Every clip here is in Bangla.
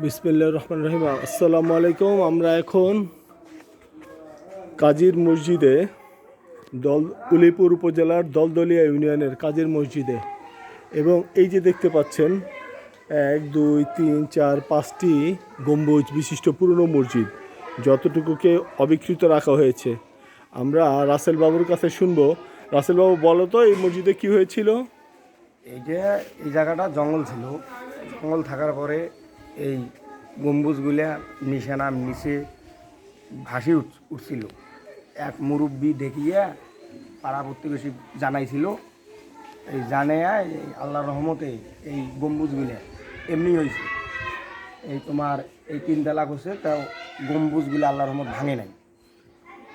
বিসমিল্লা রহমান রহিম। আসসালামু আলাইকুম। আমরা এখন কাজীর মসজিদে দল উলিপুর উপজেলার দলদলিয়া ইউনিয়নের কাজীর মসজিদে। এবং এই যে দেখতে পাচ্ছেন, এক, দুই, তিন, চার, পাঁচটি গম্বুজ বিশিষ্ট পুরনো মসজিদ, যতটুকুকে অবিকৃত রাখা হয়েছে। আমরা রাসেল বাবুর কাছে শুনব। রাসেল বাবু, বলো তো, এই মসজিদে কি হয়েছিল? এই যে এই জায়গাটা জঙ্গল ছিল। জঙ্গল থাকার পরে এই গম্বুজগুলা নিশানা নিচে ভাসি উঠ উঠছিল। এক মুরব্বী দেখিয়া পাড়া প্রতিবেশী জানাইছিল, এই জানাইয়া এই আল্লাহর রহমতে এই গম্বুজগুলা এমনি হয়েছে এই তোমার এই তিনতলা করছে তাও গম্বুজগুলো আল্লাহর রহমত ভাঙে নাই।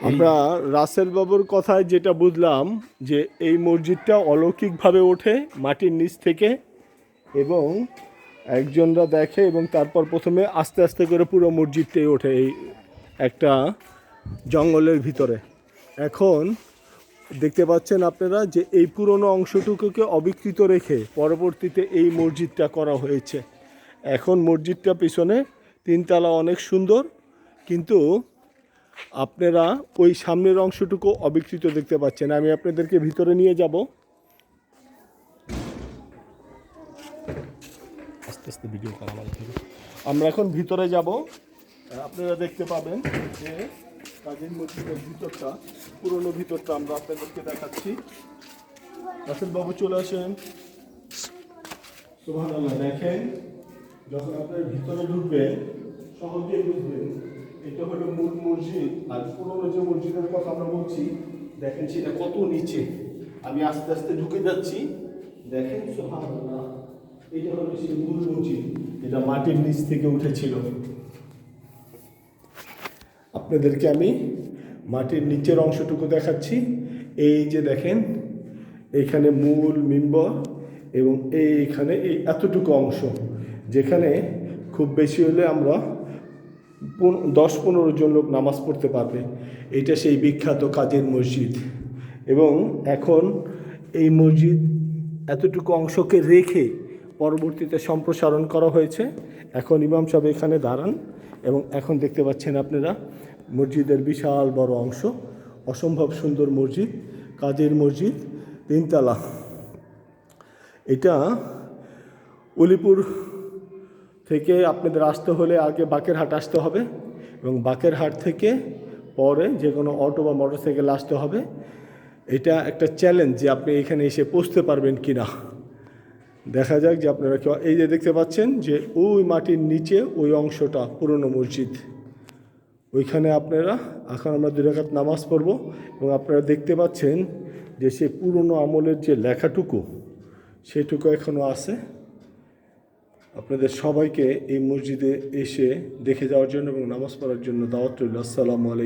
আমরা রাসেল বাবুর কথায় যেটা বুঝলাম, যে এই মসজিদটা অলৌকিকভাবে ওঠে মাটির নিচ থেকে এবং একজনরা দেখে এবং তারপর প্রথমে আস্তে আস্তে করে পুরো মসজিদটাই ওঠে এই একটা জঙ্গলের ভিতরে। এখন দেখতে পাচ্ছেন আপনারা যে এই পুরনো অংশটুকুকে অবিকৃত রেখে পরবর্তীতে এই মসজিদটা করা হয়েছে। এখন মসজিদটা পিছনে তিনতলা অনেক সুন্দর, কিন্তু আপনারা ওই সামনের অংশটুকু অবিকৃত দেখতে পাচ্ছেন। আমি আপনাদেরকে ভিতরে নিয়ে যাব। আস্তে ভিডিও করা আমাদের থেকে। আমরা এখন ভিতরে যাব। আপনারা দেখতে পাবেন যে কাজের মসজিদের ভিতরটা, পুরনো ভিতরটা আমরা আপনাদেরকে দেখাচ্ছি। রাসেল বাবু চলে আসেন। সুবহানাল্লাহ, দেখেন যখন আপনার ভিতরে ঢুকবেন সহজেই বুঝবেন এটা হলো মূল মসজিদ। আর পুরোনো যে মসজিদের কথা আমরা বলছি, দেখেন সেটা কত নিচে। আমি আস্তে আস্তে ঢুকে যাচ্ছি। দেখেন সুবহানাল্লাহ। এটা হলো সেই মূল মসজিদ, যেটা মাটির নিচ থেকে উঠেছিল। আপনাদেরকে আমি মাটির নিচের অংশটুকু দেখাচ্ছি। এই যে দেখেন, এখানে মূল মিম্বর এবং এইখানে এই এতটুকু অংশ, যেখানে খুব বেশি হলে আমরা দশ পনেরো জন লোক নামাজ পড়তে পারবে। এটা সেই বিখ্যাত কাজের মসজিদ। এবং এখন এই মসজিদ এতটুকু অংশকে রেখে পরবর্তীতে সম্প্রসারণ করা হয়েছে। এখন ইমাম সাহেব এখানে দাঁড়ান এবং এখন দেখতে পাচ্ছেন আপনারা মসজিদের বিশাল বড় অংশ, অসম্ভব সুন্দর মসজিদ, কাজের মসজিদ, তিনতলা। এটা উলিপুর থেকে আপনাদের আসতে হলে আগে বাকেরহাট আসতে হবে এবং বাকেরহাট থেকে পরে যে কোনো অটো বা মোটরসাইকেল আসতে হবে। এটা একটা চ্যালেঞ্জ যে আপনি এখানে এসে পৌঁছতে পারবেন কি না দেখা যাক যে আপনারা কেউ এই যে দেখতে পাচ্ছেন যে ওই মাটির নিচে ওই অংশটা, পুরনো মসজিদ। ওইখানে আপনারা, এখন আমরা দুই রাকাত নামাজ পড়ব এবং আপনারা দেখতে পাচ্ছেন যে সে পুরনো আমলের যে লেখাটুকু, সেটুকু এখনও আছে। আপনাদের সবাইকে এই মসজিদে এসে দেখে যাওয়ার জন্য এবং নামাজ পড়ার জন্য দাওয়াত রইল। আসসালামু আলাইকুম।